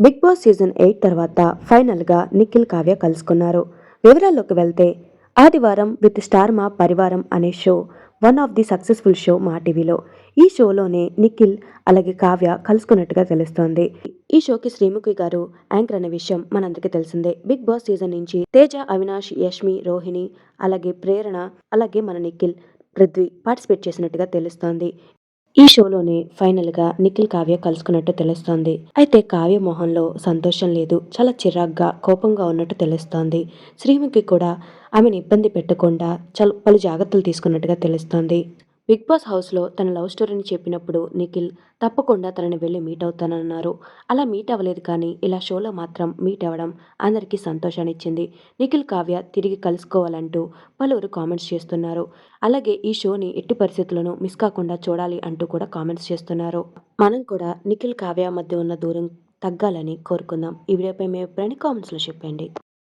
Big boss season eight తర్వాత ఫైనల్గా నిఖిల్ కావ్య కలుసుకున్నారు. వివరాల్లోకి వెళ్తే ఆదివారం విత్ స్టార్ మా పరివారం అనే show one of the successful show Maa టీవీలో. ఈ షోలోనే నిఖిల్ అలాగే కావ్య కలుసుకున్నట్టుగా తెలుస్తోంది. ఈ షోకి శ్రీముఖి గారు యాంకర్ అనే విషయం మనందరికీ తెలిసిందే. బిగ్ బాస్ సీజన్ నుంచి తేజ అవినాష్ యష్మి రోహిణి అలాగే ప్రేరణ అలాగే మన నిఖిల్ పృథ్వీ పార్టిసిపేట్ చేసినట్టుగా తెలుస్తోంది. ఈ షోలోనే ఫైనల్గా నిఖిల్ కావ్య కలుసుకున్నట్టు తెలుస్తోంది. అయితే కావ్య మొహంలో సంతోషం లేదు చాలా చిరాగ్గా కోపంగా ఉన్నట్టు తెలుస్తోంది. శ్రీముఖి కూడా ఆమెను ఇబ్బంది పెట్టకుండా చాలా పలు జాగ్రత్తలు తీసుకున్నట్టుగా తెలుస్తోంది. బిగ్ బాస్ హౌస్లో తన లవ్ స్టోరీని చెప్పినప్పుడు నిఖిల్ తప్పకుండా తనని వెళ్ళి మీట్ అవుతానన్నారు. అలా మీట్ అవ్వలేదు కానీ ఇలా షోలో మాత్రం మీట్ అవ్వడం అందరికీ సంతోషాన్ని ఇచ్చింది నిఖిల్ కావ్య తిరిగి కలుసుకోవాలంటూ పలువురు కామెంట్స్ చేస్తున్నారు. అలాగే ఈ షోని ఎట్టి పరిస్థితులను మిస్ కాకుండా చూడాలి అంటూ కూడా కామెంట్స్ చేస్తున్నారు. మనం కూడా నిఖిల్ కావ్య మధ్య ఉన్న దూరం తగ్గాలని కోరుకుందాం. ఈ వీడియోపై మీ అభిప్రాయాన్ని కామెంట్స్లో చెప్పండి.